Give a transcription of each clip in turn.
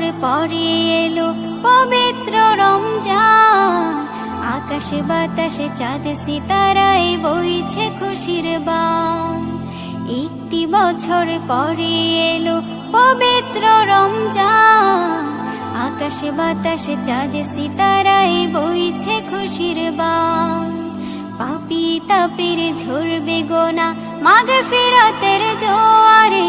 বছর পরে এলো পবিত্র রমজান। আকাশে বাতাসে চাঁদ সিতারায় বইছে খুশির বান। একটি বছর পরে এলো পবিত্র রমজান। আকাশে বাতাসে চাঁদ সিতারায় বইছে খুশির বান। পাপি তাপির ঝরবে গোনা মাগে ফেরাতের জোয়ারে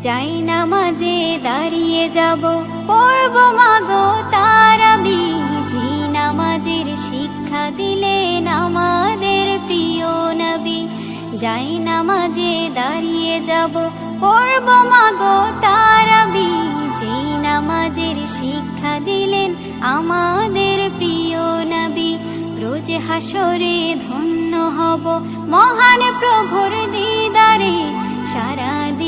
যাই নামাজে দাঁড়িয়ে যাব, পড়ব মাগো তারাবি জি নামাজের শিক্ষা দিলেন আমাদের প্রিয় নবী। যাই নামাজে দাঁড়িয়ে যাব, পড়ব মাগো তারাবি যেই নামাজের শিক্ষা দিলেন আমাদের প্রিয় নবী। রোজ হাসরে ধন্য হব মহান প্রভুর দিদারে। সারা দিনের